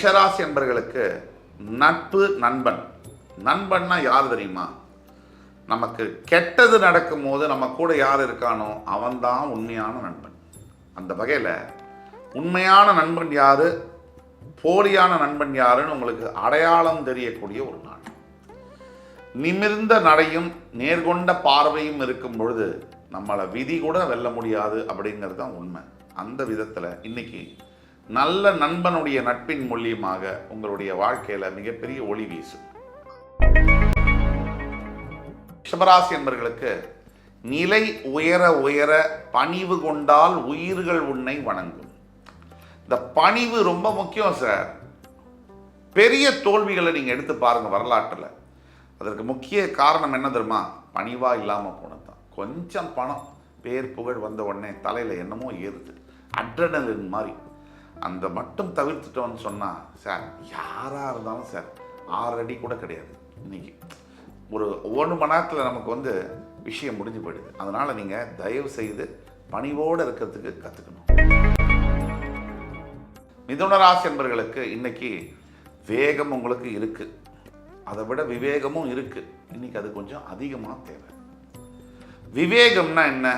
மேஷராசி என்பர்களுக்கு நட்பு நண்பன். நண்பன்னா யார் தெரியுமா? நமக்கு கெட்டது நடக்கும்போது நம்ம கூட யார் இருக்கானோ அவன்தான் உண்மையான நண்பன். அந்த வகையில் உண்மையான நண்பன் யார்? போலியான நண்பன் யாருன்னு உங்களுக்கு அடையாளம் தெரியக்கூடிய ஒரு நாள். நிமிர்ந்த நடையும் நேர்கொண்ட பார்வையும் இருக்கும் பொழுது நம்மளை விதி கூட வெல்ல முடியாது அப்படிங்கிறது தான் உண்மை. அந்த விதத்தில் இன்னைக்கு நல்ல நண்பனுடைய நட்பின் மூலியமாக உங்களுடைய வாழ்க்கையில் மிகப்பெரிய ஒளி வீசும். ரிஷபராசி என்பர்களுக்கு நிலை உயர உயர பணிவு கொண்டால் உயிர்கள் உன்னை வணங்கும். இந்த பணிவு ரொம்ப முக்கியம் சார். பெரிய தோல்விகளை நீங்கள் எடுத்து பாருங்க வரலாற்றில். அதற்கு முக்கிய காரணம் என்ன தெரியுமா? பணிவா இல்லாமல் போனது தான் கொஞ்சம் பணம். பேர் புகழ் வந்த உடனே தலையில் என்னமோ ஏறுது. அட்ரனலின் மாதிரி. அந்த மட்டும் தவிர்த்துட்டோம்னு சொன்னால் சார் யாராக இருந்தாலும் சார் ஆறு அடி கூட கிடையாது இன்னைக்கு. ஒரு ஒவ்வொரு மணி நேரத்தில் நமக்கு வந்து விஷயம் முடிஞ்சு போயிடுது. அதனால் நீங்கள் தயவு செய்து பணிவோடு இருக்கிறதுக்கு கற்றுக்கணும் மிதுனராசி என்பர்களுக்கு இன்னைக்கு வேகம் உங்களுக்கு இருக்குது அதை விட விவேகமும் இருக்குது இன்னைக்கு அது கொஞ்சம் அதிகமாக தேவை. விவேகம்னா என்ன?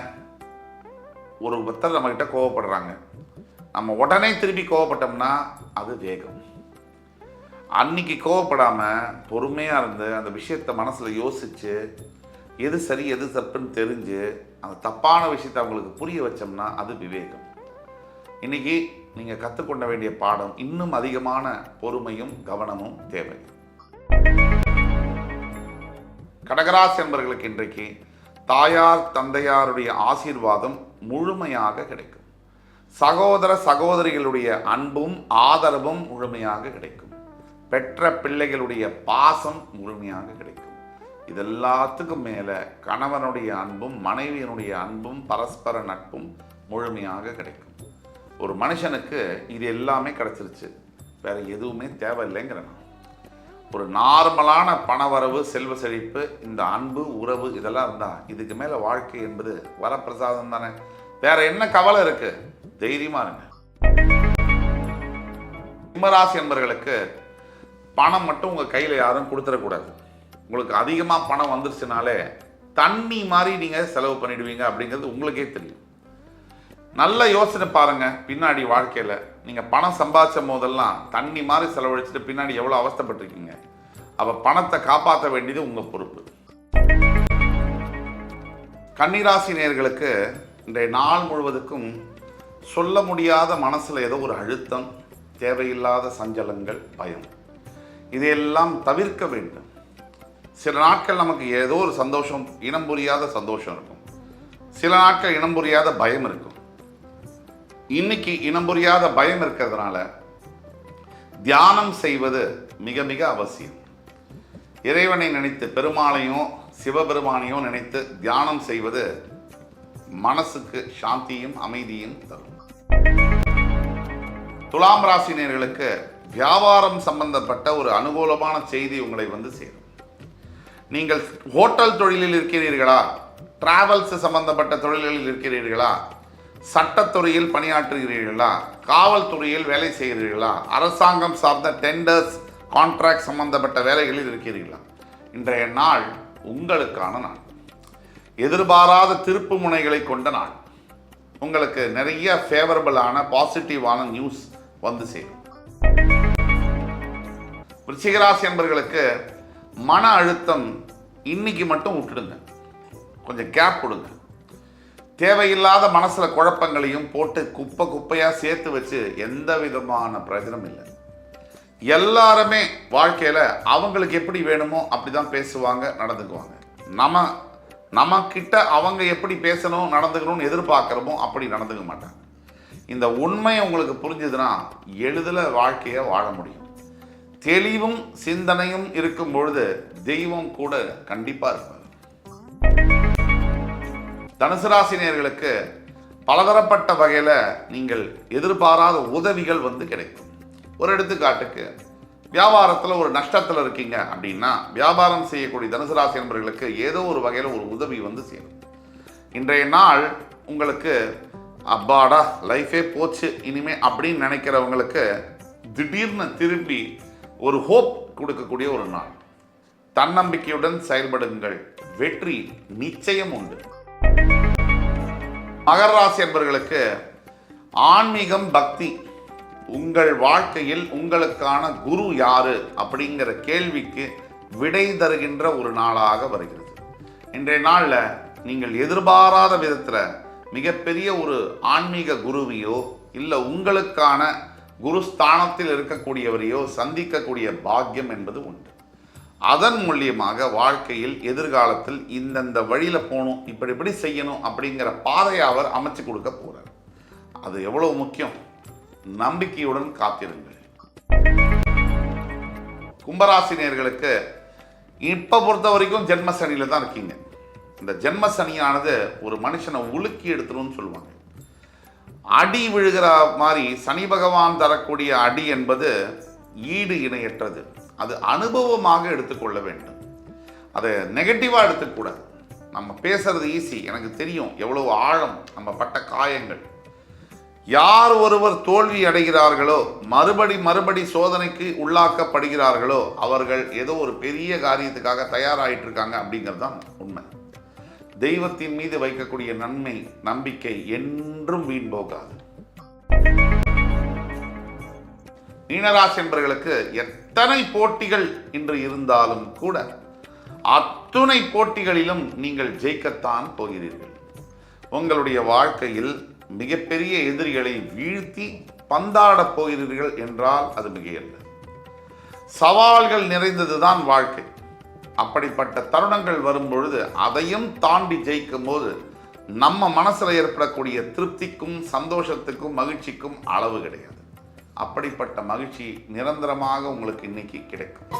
ஒரு ஒருத்தர் நம்மக்கிட்ட கோவப்படுறாங்க. நம்ம உடனே திருப்பி கோவப்பட்டோம்னா அது வேகம். அன்னைக்கு கோவப்படாம பொறுமையாக இருந்து அந்த விஷயத்தை மனசில் யோசிச்சு எது சரி எது தப்புன்னு தெரிஞ்சு அந்த தப்பான விஷயத்தை அவங்களுக்கு புரிய வச்சோம்னா அது விவேகம். இன்னைக்கு நீங்கள் கற்றுக்கொள்ள வேண்டிய பாடம் இன்னும் அதிகமான பொறுமையும் கவனமும் தேவை. கடகராசி என்பர்களுக்கு இன்றைக்கு தாயார் தந்தையாருடைய ஆசீர்வாதம் முழுமையாக கிடைக்கும். சகோதர சகோதரிகளுடைய அன்பும் ஆதரவும் முழுமையாக கிடைக்கும். பெற்ற பிள்ளைகளுடைய பாசம் முழுமையாக கிடைக்கும். இதெல்லாத்துக்கும் மேலே கணவனுடைய அன்பும் மனைவியினுடைய அன்பும் பரஸ்பர நட்பும் முழுமையாக கிடைக்கும். ஒரு மனுஷனுக்கு இது எல்லாமே கிடைச்சிருச்சு. வேற எதுவுமே தேவையில்லைங்கிறேன் நான். ஒரு நார்மலான பணவரவு செல்வ செழிப்பு இந்த அன்பு உறவு இதெல்லாம் இருந்தால் இதுக்கு மேலே வாழ்க்கை என்பது வரப்பிரசாதம் தானே. வேற என்ன கவலை இருக்குது தைரியமா இருங்க. சிம்மராசி என்பர்களுக்கு பணம் மட்டும் உங்க கையில யாரும் கொடுத்துடக்கூடாது. உங்களுக்கு அதிகமா பணம் வந்துருச்சுனாலே தண்ணி மாதிரி நீங்க செலவு பண்ணிடுவீங்க அப்படிங்கிறது உங்களுக்கே தெரியும். நல்ல யோசனை பாருங்க பின்னாடி வாழ்க்கையில. நீங்க பணம் சம்பாதிச்ச போதெல்லாம் தண்ணி மாதிரி செலவழிச்சிட்டு பின்னாடி எவ்வளவு அவஸ்தைப்பட்டிருக்கீங்க. அப்ப பணத்தை காப்பாற்ற வேண்டியது உங்க பொறுப்பு. கன்னிராசி நேர்களுக்கு இன்றைய நாள் முழுவதுக்கும் சொல்ல முடியாத மனசுல ஏதோ ஒரு அழுத்தம் தேவையில்லாத சஞ்சலங்கள் பயம். இதையெல்லாம் தவிர்க்க வேண்டும். சில நாட்கள் நமக்கு ஏதோ ஒரு சந்தோஷம் இனம் புரியாத சந்தோஷம் இருக்கும். சில நாட்கள் இனம் புரியாத பயம் இருக்கும். இன்னைக்கு இனம் புரியாத பயம் இருக்கிறதுனால தியானம் செய்வது மிக மிக அவசியம். இறைவனை நினைத்து பெருமாளையும் சிவபெருமானையும் நினைத்து தியானம் செய்வது மனசுக்கு சாந்தியும் அமைதியும் தரும். துலாம் ராசினியர்களுக்கு வியாபாரம் சம்பந்தப்பட்ட ஒரு அனுகூலமான செய்தி உங்களை வந்து சேரும். நீங்கள் ஹோட்டல் தொழிலில் இருக்கிறீர்களா? டிராவல்ஸ் சம்பந்தப்பட்ட தொழில்களில் இருக்கிறீர்களா? சட்டத்துறையில் பணியாற்றுகிறீர்களா? காவல்துறையில் வேலை செய்கிறீர்களா? அரசாங்கம் சார்ந்த டெண்டர்ஸ் கான்ட்ராக்ட் சம்பந்தப்பட்ட வேலைகளில் இருக்கிறீர்களா? இன்றைய நாள் உங்களுக்கான நாள். எதிர்பாராத திருப்பு முனைகளை கொண்ட நாள். உங்களுக்கு நிறைய ஃபேவரபிளான பாசிட்டிவான நியூஸ் வந்து சேரும். விருச்சிகராசி என்பர்களுக்கு மன அழுத்தம் இன்னைக்கு மட்டும் விட்டுடுங்க. கொஞ்சம் கேப் கொடுங்க. தேவையில்லாத மனசில் குழப்பங்களையும் போட்டு குப்பை குப்பையாக சேர்த்து வச்சு எந்த விதமான பிரயோஜனம் இல்லை. எல்லாருமே வாழ்க்கையில் அவங்களுக்கு எப்படி வேணுமோ அப்படி தான் பேசுவாங்க நடந்துக்குவாங்க. நம்ம நம்ம கிட்ட அவங்க எப்படி பேசணும் நடந்துக்கணும்னு எதிர்பார்க்குறமோ அப்படி நடந்துக்க மாட்டாங்க. இந்த உண்மை உங்களுக்கு புரிஞ்சுதுன்னா எளிதில் வாழ்க்கையை வாழ முடியும். தெளிவும் சிந்தனையும் இருக்கும் பொழுது தெய்வம் கூட கண்டிப்பாக இருப்பார் தனுசு ராசினியர்களுக்கு பலதரப்பட்ட வகையில் நீங்கள் எதிர்பாராத உதவிகள் வந்து கிடைக்கும். ஒரு எடுத்துக்காட்டுக்கு வியாபாரத்தில் ஒரு நஷ்டத்தில் இருக்கீங்க அப்படின்னா வியாபாரம் செய்யக்கூடிய தனுசு ராசி நண்பர்களுக்கு ஏதோ ஒரு வகையில் ஒரு உதவி வந்து சேரும். இன்றைய நாள் உங்களுக்கு அப்பாடா லைஃபே போச்சு. இனிமே அப்படின்னு நினைக்கிறவங்களுக்கு திடீர்னு திரும்பி ஒரு ஹோப் கொடுக்கக்கூடிய ஒரு நாள். தன்னம்பிக்கையுடன் செயல்படுங்கள். வெற்றி நிச்சயம் உண்டு. மகர ராசி என்பவர்களுக்கு ஆன்மீகம் பக்தி உங்கள் வாழ்க்கையில் உங்களுக்கான குரு யாரு அப்படிங்கிற கேள்விக்கு விடை தருகின்ற ஒரு நாளாக வருகிறது. இன்றைய நாளில் நீங்கள் எதிர்பாராத விதத்தில் மிகப்பெரிய ஒரு ஆன்மீக குருவையோ இல்லை உங்களுக்கான குருஸ்தானத்தில் இருக்கக்கூடியவரையோ சந்திக்கக்கூடிய பாக்கியம் என்பது உண்டு. அதன் மூலியமாக வாழ்க்கையில் எதிர்காலத்தில் இந்தந்த வழியில் போகணும் இப்படி இப்படி செய்யணும் அப்படிங்கிற பாதையை அவர் அமைச்சு கொடுக்க போகிறார் அது எவ்வளோ முக்கியம்? நம்பிக்கையுடன் காத்திருங்கள். கும்பராசினியர்களுக்கு இப்போ பொறுத்த வரைக்கும் ஜென்ம சனியில் தான் இருக்கீங்க. இந்த ஜென்ம சனியானது ஒரு மனுஷனை உலுக்கி எடுத்துருன்னு சொல்லுவாங்க. அடி விழுகிற மாதிரி சனி பகவான் தரக்கூடிய அடி என்பது ஈடு இணையற்றது. அது அனுபவமாக எடுத்துக்கொள்ள வேண்டும். அதை நெகட்டிவாக எடுத்துக்கூடாது. நம்ம பேசுறது ஈஸி எனக்கு தெரியும் எவ்வளோ ஆழம் நம்ம பட்ட காயங்கள். யார் ஒருவர் தோல்வி அடைகிறார்களோ மறுபடி மறுபடி சோதனைக்கு உள்ளாக்கப்படுகிறார்களோ அவர்கள் ஏதோ ஒரு பெரிய காரியத்துக்காக தயாராகிட்டு இருக்காங்க அப்படிங்கிறது தான் உண்மை. தெய்வத்தின் மீது வைக்கக்கூடிய நன்மை நம்பிக்கை என்றும் வீண் போகாது. மீனராசி என்பர்களுக்கு எத்தனை போட்டிகள் இன்று இருந்தாலும் கூட அத்துணை போட்டிகளிலும் நீங்கள் ஜெயிக்கத்தான் போகிறீர்கள். உங்களுடைய வாழ்க்கையில் மிகப்பெரிய எதிரிகளை வீழ்த்தி பந்தாடப் போகிறீர்கள் என்றால் அது மிகையல்ல. சவால்கள் நிறைந்ததுதான் வாழ்க்கை. அப்படிப்பட்ட தருணங்கள் வரும் பொழுது அதையும் தாண்டி ஜெயிக்கும் போது நம்ம மனசில் ஏற்படக்கூடிய திருப்திக்கும் சந்தோஷத்துக்கும் மகிழ்ச்சிக்கும் அளவு கிடையாது. அப்படிப்பட்ட மகிழ்ச்சி நிரந்தரமாக உங்களுக்கு இன்னைக்கு கிடைக்கும்.